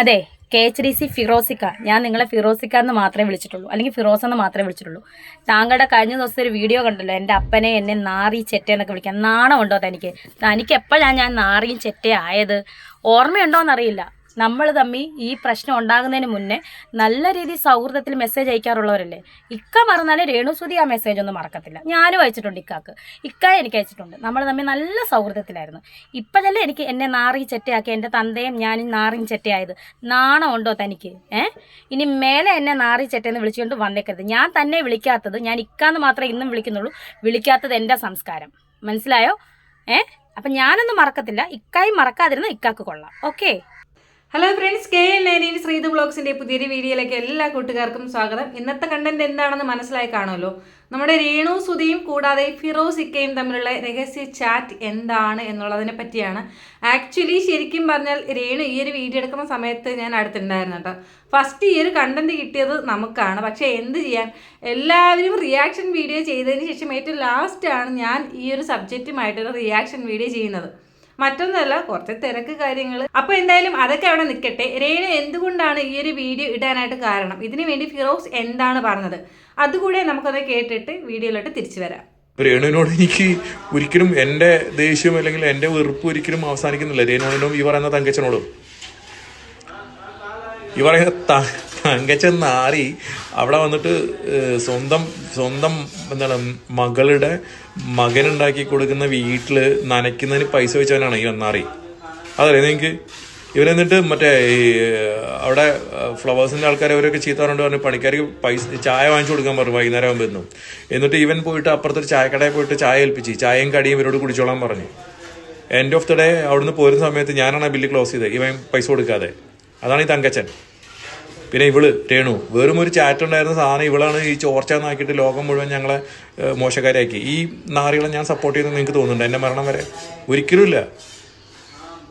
അതെ K H D C ഫിറോസിക്ക. ഞാൻ നിങ്ങളെ ഫിറോസിക്ക എന്ന് മാത്രമേ വിളിച്ചിട്ടുള്ളൂ. അല്ലെങ്കിൽ ഫിറോസ് എന്ന് മാത്രമേ വിളിച്ചിട്ടുള്ളൂ. താങ്കളുടെ കഴിഞ്ഞ ദിവസം ഒരു വീഡിയോ കണ്ടല്ലോ. എന്റെ അപ്പനെ എന്നെ നാറി ചെറ്റ എന്നൊക്കെ വിളിക്കാൻ. നാണമുണ്ടോ തനിക്ക്? തനിക്ക് എപ്പോഴാണ് ഞാൻ നാറിയും ചെറ്റ ആയത്? ഓർമ്മയുണ്ടോയെന്നറിയില്ല നമ്മൾ തമ്മിൽ ഈ പ്രശ്നം ഉണ്ടാകുന്നതിന് മുന്നേ നല്ല രീതിയിൽ സൗഹൃദത്തിൽ മെസ്സേജ് അയക്കാറുള്ളവരല്ലേ? ഇക്ക മറന്നാലേ രേണുസുതി ആ മെസ്സേജ് ഒന്നും മറക്കത്തില്ല. ഞാനും അയച്ചിട്ടുണ്ട് ഇക്കാക്ക്. ഇക്ക എനിക്ക് അയച്ചിട്ടുണ്ട്. നമ്മൾ തമ്മിൽ നല്ല സൗഹൃദത്തിലായിരുന്നു. ഇപ്പോഴല്ലേ എനിക്ക് എന്നെ നാറി ചെറ്റയാക്കി എന്റെ തന്തയും ഞാനും നാറിയും ചെറ്റയായത്. നാണമുണ്ടോ തനിക്ക്? ഏ? ഇനി മേലെ എന്നെ നാറി ചെറ്റയെന്ന് വിളിച്ചുകൊണ്ട് വന്നേക്കരുത്. ഞാൻ തന്നെ വിളിക്കാത്തത് ഞാൻ ഇക്കാന്ന് മാത്രമേ ഇന്നും വിളിക്കുന്നുള്ളൂ. വിളിക്കാത്തത് എന്റെ സംസ്കാരം. മനസ്സിലായോ? ഏ? അപ്പം ഞാനൊന്നും മറക്കത്തില്ല. ഇക്കായും മറക്കാതിരുന്ന ഇക്കാക്ക് കൊള്ളാം. Okay? Hello friends K N nineteen Sreethu ബ്ലോഗ്സിന്റെ പുതിയൊരു വീഡിയോയിലേക്ക് എല്ലാ കൂട്ടുകാർക്കും സ്വാഗതം. ഇന്നത്തെ കണ്ടന്റ് എന്താണെന്ന് മനസ്സിലായി കാണുമല്ലോ? നമ്മുടെ രേണു സുധിയും കൂടാതെ ഫിറോസ് ഇക്കയും തമ്മിലുള്ള രഹസ്യ ചാറ്റ് എന്താണ് എന്നുള്ളതിനെ പറ്റിയാണ്. ആക്ച്വലി ശരിക്കും പറഞ്ഞാൽ രേണു ഈ ഒരു വീഡിയോ എടുക്കുന്ന സമയത്ത് ഞാൻ അടുത്തുണ്ടായിരുന്നു കേട്ടോ. ഫസ്റ്റ് ഈ ഒരു കണ്ടന്റ് കിട്ടിയത് നമുക്കാണ്. പക്ഷേ എന്ത് ചെയ്യാൻ? എല്ലാവരും റിയാക്ഷൻ വീഡിയോ ചെയ്തതിന് ശേഷം ഏറ്റവും ലാസ്റ്റാണ് ഞാൻ ഈ ഒരു സബ്ജക്റ്റുമായിട്ടൊരു റിയാക്ഷൻ വീഡിയോ ചെയ്യുന്നത്. മറ്റൊന്നല്ല കുറച്ച് തിരക്ക് കാര്യങ്ങൾ അപ്പൊ എന്തായാലും അതൊക്കെ അവിടെ നിൽക്കട്ടെ. രേണു എന്തുകൊണ്ടാണ് ഈ ഒരു വീഡിയോ ഇടാനായിട്ട് കാരണം? ഇതിനു വേണ്ടി ഫിറോസ് എന്താണ് പറഞ്ഞത്? അതുകൂടെ നമുക്കത് കേട്ടിട്ട് വീഡിയോയിലോട്ട് തിരിച്ചു വരാം. രേണുവിനോട് എനിക്ക് ഒരിക്കലും എന്റെ ദേഷ്യം അല്ലെങ്കിൽ എന്റെ വെറുപ്പ് ഒരിക്കലും അവസാനിക്കുന്നില്ല. രേണുവിനോടും ഈ പറയുന്ന തങ്കച്ചനോടും. ഈ പറയുന്ന തങ്കച്ചൻ നാറി അവിടെ വന്നിട്ട് സ്വന്തം സ്വന്തം എന്താണ് മകളുടെ മകനുണ്ടാക്കി കൊടുക്കുന്ന വീട്ടിൽ നനയ്ക്കുന്നതിന് പൈസ വെച്ചവനാണ് ഈ അന്നാറി. അതറിയാം നിങ്ങൾക്ക് ഇവരെന്നിട്ട് മറ്റേ ഈ അവിടെ ഫ്ലവേഴ്സിന്റെ ആൾക്കാരെ അവരൊക്കെ ചീത്ത പറഞ്ഞു പണിക്കാർക്ക് പൈസ ചായ വാങ്ങിച്ചു കൊടുക്കാൻ പറഞ്ഞു വൈകുന്നേരം ആകുമ്പോൾ എന്നും. എന്നിട്ട് ഇവൻ പോയിട്ട് അപ്പുറത്തൊരു ചായക്കടയിൽ പോയിട്ട് ചായ ഏൽപ്പിച്ച് ചായയും കടിയും ഇവരോട് കുടിച്ചോളാൻ പറഞ്ഞു. എൻഡ് ഓഫ് ദ ഡേ അവിടുന്ന് പോരുന്ന സമയത്ത് ഞാനാണ് ആ ബില്ല് ക്ലോസ് ചെയ്തത് ഇവൻ പൈസ കൊടുക്കാതെ. അതാണ് ഈ തങ്കച്ചൻ പിന്നെ ഇവൾ രേണു വെറും ഒരു ചാറ്റ് ഉണ്ടായിരുന്ന സാധനം ഇവളാണ് ഈ ചോർച്ച എന്നാക്കിയിട്ട് ലോകം മുഴുവൻ ഞങ്ങളെ മോശക്കാരാക്കി ഈ നാറികളെ ഞാൻ സപ്പോർട്ട് ചെയ്യുന്നത് നിങ്ങൾക്ക് തോന്നുന്നുണ്ട്? എന്റെ മരണം വരെ. ഒരിക്കലും ഇല്ല.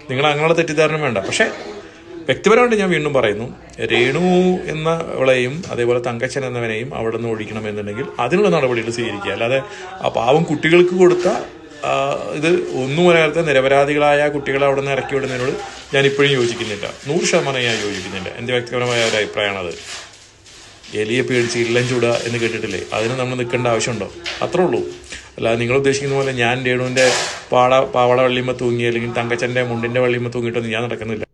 നിങ്ങൾ അങ്ങനെയുള്ള തെറ്റിദ്ധാരണ വേണ്ട. പക്ഷേ വ്യക്തിപരമായിട്ട് ഞാൻ വീണ്ടും പറയുന്നു രേണു എന്നവളെയും അതേപോലെ തങ്കച്ചൻ എന്നവനെയും അവിടെ നിന്ന് ഒഴിക്കണം എന്നുണ്ടെങ്കിൽ അതിനുള്ള നടപടികൾ സ്വീകരിക്കുക. അല്ലാതെ ആ പാവം കുട്ടികൾക്ക് കൊടുത്ത ഇത് ഒന്നും പറയാത്ത നിരപരാധികളായ കുട്ടികളെ അവിടെ നിന്ന് ഇറക്കി വിടുന്നതിനോട് ഞാൻ ഇപ്പോഴും യോജിക്കുന്നില്ല. നൂറ് ശതമാനം ഞാൻ യോജിക്കുന്നില്ല. എന്റെ വ്യക്തിപരമായ ഒരു അഭിപ്രായമാണ് അത്. എലിയെ പേടിച്ച് ഇല്ലം ചൂടുക എന്ന് കേട്ടിട്ടില്ലേ? അതിന് നമ്മൾ നിൽക്കേണ്ട ആവശ്യമുണ്ടോ? അത്രേ ഉള്ളൂ. അല്ലാതെ നിങ്ങൾ ഉദ്ദേശിക്കുന്ന പോലെ ഞാൻ രേണുവിന്റെ പാട പാവട വള്ളിയമ്മ തൂങ്ങി അല്ലെങ്കിൽ തങ്കച്ചന്റെ മുണ്ടിന്റെ വള്ളിയമ്മ തൂങ്ങിയിട്ടൊന്നും ഞാൻ നടക്കുന്നില്ല.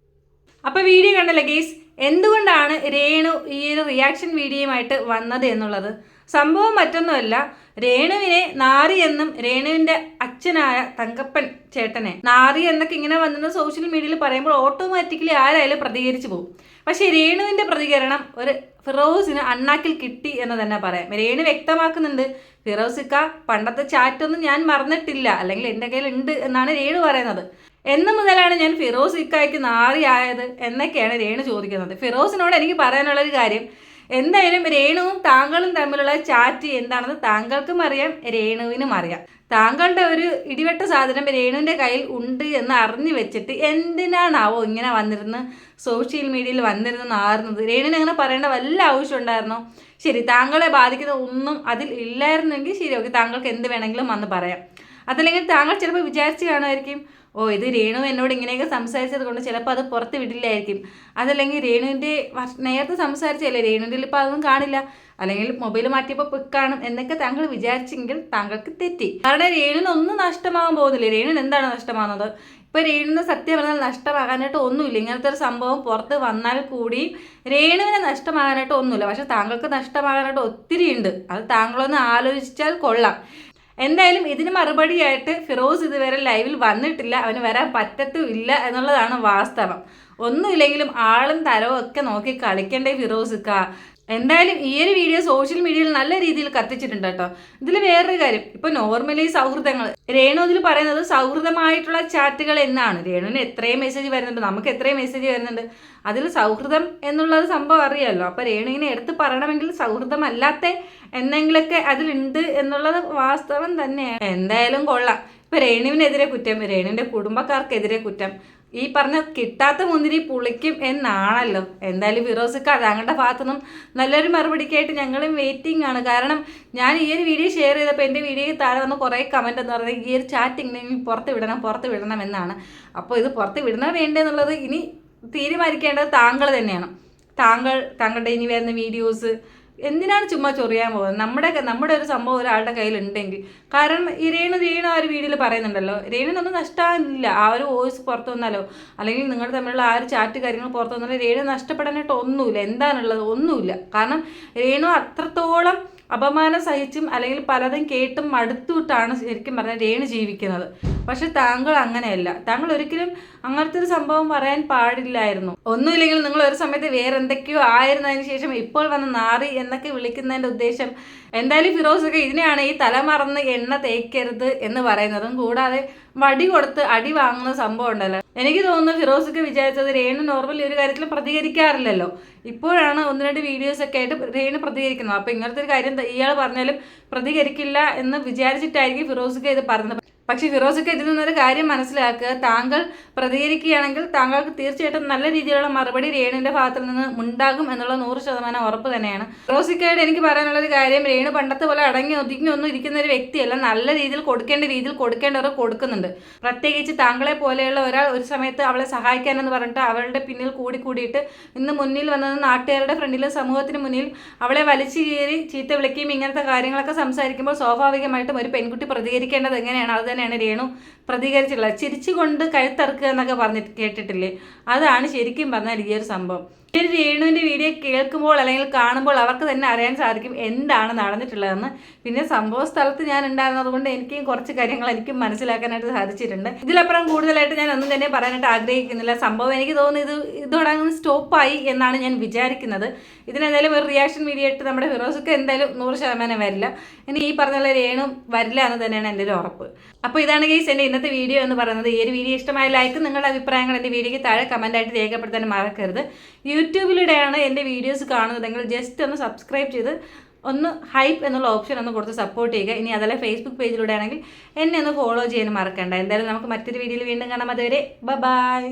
അപ്പൊ വീഡിയോ കണ്ടല്ലേ ഗേസ് എന്തുകൊണ്ടാണ് രേണു ഈ ഒരു റിയാക്ഷൻ വീഡിയോയുമായിട്ട് വന്നത് എന്നുള്ളത്? സംഭവം മറ്റൊന്നുമല്ല. രേണുവിനെ നാറി എന്നും രേണുവിന്റെ അച്ഛനായ തങ്കപ്പൻ ചേട്ടനെ നാറി എന്നൊക്കെ ഇങ്ങനെ വന്നെന്ന് സോഷ്യൽ മീഡിയയിൽ പറയുമ്പോൾ ഓട്ടോമാറ്റിക്കലി ആരായാലും പ്രതികരിച്ചു പോകും. പക്ഷേ രേണുവിന്റെ പ്രതികരണം ഒരു ഫിറോസിന് അണ്ണാക്കിൽ കിട്ടി എന്ന് തന്നെ പറയാം. രേണു വ്യക്തമാക്കുന്നുണ്ട് ഫിറോസിക്ക പണ്ടത്തെ ചാറ്റൊന്നും ഞാൻ മറന്നിട്ടില്ല അല്ലെങ്കിൽ എന്റെ കയ്യിൽ ഉണ്ട് എന്നാണ് രേണു പറയുന്നത്. എന്ന് മുതലാണ് ഞാൻ ഫിറോസ് ഇക്കായ്ക്ക് നാറിയായത് എന്നൊക്കെയാണ് രേണു ചോദിക്കുന്നത്. ഫിറോസിനോട് എനിക്ക് പറയാനുള്ളൊരു കാര്യം എന്തായാലും രേണുവും താങ്കളും തമ്മിലുള്ള ചാറ്റ് എന്താണെന്ന് താങ്കൾക്കും അറിയാം രേണുവിനും അറിയാം. താങ്കളുടെ ഒരു ഇടിവെട്ട സാധനം രേണുവിന്റെ കയ്യിൽ ഉണ്ട് എന്ന് അറിഞ്ഞു വെച്ചിട്ട് എന്തിനാണാവോ ഇങ്ങനെ വന്നിരുന്ന് സോഷ്യൽ മീഡിയയിൽ വന്നിരുന്ന് നാറുന്നത്? രേണുവിന് അങ്ങനെ പറയേണ്ട വല്ല ആവശ്യം ഉണ്ടായിരുന്നോ? ശരി താങ്കളെ ബാധിക്കുന്ന ഒന്നും അതിൽ ഇല്ലായിരുന്നെങ്കിൽ ശരി ഓക്കെ താങ്കൾക്ക് എന്ത് വേണമെങ്കിലും വന്ന് പറയാം. അതല്ലെങ്കിൽ താങ്കൾ ചിലപ്പോൾ വിചാരിച്ച് കാണുമായിരിക്കും ഓ ഇത് രേണു എന്നോട് ഇങ്ങനെയൊക്കെ സംസാരിച്ചത് കൊണ്ട് ചിലപ്പോൾ അത് പുറത്ത് വിടില്ലായിരിക്കും. അതല്ലെങ്കിൽ രേണുവിന്റെ നേരത്തെ സംസാരിച്ചല്ലേ രേണുവിന്റെ ഇപ്പോൾ അതൊന്നും കാണില്ല. അല്ലെങ്കിൽ മൊബൈൽ മാറ്റിയപ്പോൾ കാണും എന്നൊക്കെ താങ്കൾ വിചാരിച്ചെങ്കിൽ താങ്കൾക്ക് തെറ്റി. കാരണം രേണുവിന് ഒന്നും നഷ്ടമാകാൻ പോകുന്നില്ല. രേണുവിന് എന്താണ് നഷ്ടമാകുന്നത് ഇപ്പോൾ രേണുവിന് സത്യം പറഞ്ഞാൽ നഷ്ടമാകാനായിട്ട് ഒന്നുമില്ല. ഇങ്ങനത്തെ ഒരു സംഭവം പുറത്ത് വന്നാൽ കൂടി രേണുവിന് നഷ്ടമാകാനായിട്ട് ഒന്നുമില്ല. പക്ഷെ താങ്കൾക്ക് നഷ്ടമാകാനായിട്ട് ഒത്തിരി ഉണ്ട് അത് താങ്കളൊന്ന് ആലോചിച്ചാൽ കൊള്ളാം. എന്തായാലും ഇതിന് മറുപടിയായിട്ട് ഫിറോസ് ഇതുവരെ ലൈവിൽ വന്നിട്ടില്ല. അവന് വരാൻ പറ്റത്തുമില്ല എന്നുള്ളതാണ് വാസ്തവം. ഒന്നുമില്ലെങ്കിലും ആളും തരവും ഒക്കെ നോക്കി കളിക്കണ്ടേ ഫിറോസിക്ക. എന്തായാലും ഈ ഒരു വീഡിയോ സോഷ്യൽ മീഡിയയിൽ നല്ല രീതിയിൽ കത്തിച്ചിട്ടുണ്ട് കേട്ടോ. ഇതിൽ വേറൊരു കാര്യം. ഇപ്പൊ നോർമലി സൗഹൃദങ്ങൾ രേണു ഇതിൽ പറയുന്നത് സൗഹൃദമായിട്ടുള്ള ചാറ്റുകൾ എന്നാണ്. രേണുവിന് എത്രയും മെസ്സേജ് വരുന്നുണ്ട് നമുക്ക് എത്രയും മെസ്സേജ് വരുന്നുണ്ട്. അതിൽ സൗഹൃദം എന്നുള്ളത് സംഭവം അറിയാമല്ലോ അപ്പൊ രേണു ഇങ്ങനെ എടുത്ത് പറയണമെങ്കിൽ സൗഹൃദമല്ലാത്ത എന്തെങ്കിലുമൊക്കെ അതിലുണ്ട് എന്നുള്ളത് വാസ്തവം തന്നെയാണ്. എന്തായാലും കൊള്ളാം. ഇപ്പൊ രേണുവിനെതിരെ കുറ്റം രേണുവിന്റെ കുടുംബക്കാർക്കെതിരെ കുറ്റം. ഈ പറഞ്ഞ കിട്ടാത്ത മുന്തിരി പുളിക്കും എന്നാണല്ലോ. എന്തായാലും ഫിറോസിക്ക താങ്കളുടെ ഭാഗത്തുനിന്നും നല്ലൊരു മറുപടിക്കായിട്ട് ഞങ്ങളും വെയിറ്റിംഗ് ആണ്. കാരണം ഞാൻ ഈ ഒരു വീഡിയോ ഷെയർ ചെയ്തപ്പോൾ എന്റെ വീഡിയോയിൽ താഴെ വന്ന കുറേ കമന്റ് എന്ന് പറയുന്നത് ഈ ഒരു ചാറ്റിംഗ് പുറത്ത് വിടണം പുറത്ത് വിടണം എന്നാണ്. അപ്പോൾ ഇത് പുറത്ത് വിടണോ വേണ്ടെന്നുള്ളത് ഇനി തീരുമാനിക്കേണ്ടത് താങ്കൾ തന്നെയാണ്. താങ്കൾ താങ്കളുടെ ഇനി വരുന്ന വീഡിയോസ് എന്തിനാണ് ചുമ്മാ ചൊറിയാൻ പോകുന്നത്? നമ്മുടെ നമ്മുടെ ഒരു സംഭവം ഒരാളുടെ കയ്യിലുണ്ടെങ്കിൽ. കാരണം ഈ രേണു രേണു ആ ഒരു വീഡിയോയിൽ പറയുന്നുണ്ടല്ലോ. രേണുനൊന്നും നഷ്ടമില്ല ആ ഒരു വോയിസ് പുറത്തു വന്നാലോ? അല്ലെങ്കിൽ നിങ്ങൾ തമ്മിലുള്ള ആ ഒരു ചാറ്റ് കാര്യങ്ങൾ പുറത്തു വന്നാലോ? രേണു നഷ്ടപ്പെടാനായിട്ട് ഒന്നുമില്ല. എന്താണുള്ളത്? ഒന്നുമില്ല. കാരണം രേണു അത്രത്തോളം അപമാനം സഹിച്ചും അല്ലെങ്കിൽ പലതും കേട്ടും മടുത്തുവിട്ടാണ് ശരിക്കും പറഞ്ഞാൽ രേണു ജീവിക്കുന്നത്. പക്ഷെ താങ്കൾ അങ്ങനെയല്ല. താങ്കൾ ഒരിക്കലും അങ്ങനത്തെ ഒരു സംഭവം പറയാൻ പാടില്ലായിരുന്നു. ഒന്നുമില്ലെങ്കിൽ നിങ്ങൾ ഒരു സമയത്ത് വേറെ എന്തൊക്കെയോ ആയിരുന്നതിന് ശേഷം ഇപ്പോൾ വന്ന് നാറി എന്നൊക്കെ വിളിക്കുന്നതിന്റെ ഉദ്ദേശം എന്തായാലും ഫിറോസൊക്കെ ഇതിനെയാണ് ഈ തല മറന്ന് എണ്ണ തേക്കരുത് എന്ന് പറയുന്നതും കൂടാതെ വടി കൊടുത്ത് അടി വാങ്ങുന്ന സംഭവം ഉണ്ടല്ലോ. എനിക്ക് തോന്നുന്നു ഫിറോസൊക്കെ വിചാരിച്ചത് രേണു നോർമലി ഒരു കാര്യത്തിൽ പ്രതികരിക്കാറില്ലല്ലോ. ഇപ്പോഴാണ് ഒന്ന് രണ്ട് വീഡിയോസ് ഒക്കെ ആയിട്ട് രേണു പ്രതികരിക്കുന്നത്. അപ്പൊ ഇങ്ങനത്തെ ഒരു കാര്യം ഇയാൾ പറഞ്ഞാലും പ്രതികരിക്കില്ല എന്ന് വിചാരിച്ചിട്ടായിരിക്കും ഫിറോസൊക്കെ ഇത് പറഞ്ഞത്. പക്ഷേ ഫിറോസൊക്കെ ഇതിൽ നിന്നൊരു കാര്യം മനസ്സിലാക്കുക. താങ്കൾ പ്രതികരിക്കുകയാണെങ്കിൽ താങ്കൾക്ക് തീർച്ചയായിട്ടും നല്ല രീതിയിലുള്ള മറുപടി രേണുവിന്റെ ഭാഗത്തിൽ നിന്ന് ഉണ്ടാകും എന്നുള്ള നൂറ് ശതമാനം ഉറപ്പ് തന്നെയാണ്. ഫിറോസിക്കായിട്ട് എനിക്ക് പറയാനുള്ളൊരു കാര്യം രേണു പണ്ടത്തെ പോലെ അടങ്ങി ഒതുങ്ങി ഒന്നും ഇരിക്കുന്ന ഒരു വ്യക്തിയല്ല. നല്ല രീതിയിൽ കൊടുക്കേണ്ട രീതിയിൽ കൊടുക്കേണ്ടവർ കൊടുക്കുന്നുണ്ട്. പ്രത്യേകിച്ച് താങ്കളെ പോലെയുള്ള ഒരാൾ ഒരു സമയത്ത് അവളെ സഹായിക്കാനെന്ന് പറഞ്ഞിട്ട് അവളുടെ പിന്നിൽ കൂടി കൂടിയിട്ട് ഇന്ന് മുന്നിൽ വന്നത് നാട്ടുകാരുടെ ഫ്രണ്ടിലും സമൂഹത്തിന് മുന്നിൽ അവളെ വലിച്ചു കീറി ചീത്ത വിളിക്കുകയും ഇങ്ങനത്തെ കാര്യങ്ങളൊക്കെ സംസാരിക്കുമ്പോൾ സ്വാഭാവികമായിട്ടും ഒരു പെൺകുട്ടി പ്രതികരിക്കേണ്ടത് എങ്ങനെയാണ്? അത് തന്നെയാണ് രേണു പ്രതികരിച്ചിട്ടുള്ളത്. ചിരിച്ചുകൊണ്ട് കഴുത്തറുക്കുക എന്നൊക്കെ പറഞ്ഞിട്ട് കേട്ടിട്ടില്ലേ? അതാണ് ശരിക്കും പറഞ്ഞാൽ ഈ ഒരു സംഭവം. ഒരു രേണുവിന്റെ വീഡിയോ കേൾക്കുമ്പോൾ അല്ലെങ്കിൽ കാണുമ്പോൾ അവർക്ക് തന്നെ അറിയാൻ സാധിക്കും എന്താണ് നടന്നിട്ടുള്ളതെന്ന്. പിന്നെ സംഭവ സ്ഥലത്ത് ഞാൻ ഉണ്ടായിരുന്നതുകൊണ്ട് എനിക്കും കുറച്ച് കാര്യങ്ങൾ എനിക്കും മനസ്സിലാക്കാനായിട്ട് സാധിച്ചിട്ടുണ്ട്. ഇതിലപ്പുറം കൂടുതലായിട്ട് ഞാൻ ഒന്നും തന്നെ പറയാനായിട്ട് ആഗ്രഹിക്കുന്നില്ല. സംഭവം എനിക്ക് തോന്നുന്നു ഇത് ഇതോടെ അങ്ങ് സ്റ്റോപ്പായി എന്നാണ് ഞാൻ വിചാരിക്കുന്നത്. ഇതിനെന്തായാലും ഒരു റിയാക്ഷൻ വീഡിയോ ഇട്ട് നമ്മുടെ ഫിറോസൊക്കെ എന്തായാലും നൂറ് ശതമാനം വരില്ല. ഇനി ഈ പറഞ്ഞ രേണു വരില്ല എന്ന് തന്നെയാണ് എന്റെ ഒരു ഉറപ്പ്. അപ്പോൾ ഇതാണ് കേസ് എന്റെ ഇന്നത്തെ വീഡിയോ എന്ന് പറയുന്നത്. ഈ ഒരു വീഡിയോ ഇഷ്ടമായ ലൈക്ക് നിങ്ങളുടെ അഭിപ്രായങ്ങൾ എന്റെ വീഡിയോയ്ക്ക് താഴെ കമന്റായിട്ട് രേഖപ്പെടുത്താൻ മറക്കരുത്. യൂട്യൂബിലൂടെയാണ് എന്റെ വീഡിയോസ് കാണുന്നതെങ്കിൽ ജസ്റ്റ് ഒന്ന് സബ്സ്ക്രൈബ് ചെയ്ത് ഒന്ന് ഹൈപ്പ് എന്നുള്ള ഓപ്ഷൻ ഒന്ന് കൊടുത്ത് സപ്പോർട്ട് ചെയ്യുക. ഇനി അതല്ല ഫേസ്ബുക്ക് പേജിലൂടെ ആണെങ്കിൽ എന്നെ ഒന്ന് ഫോളോ ചെയ്യാൻ മറക്കണ്ട. എന്തായാലും നമുക്ക് മറ്റൊരു വീഡിയോയിൽ വീണ്ടും കാണാം. അതുവരെ ബൈ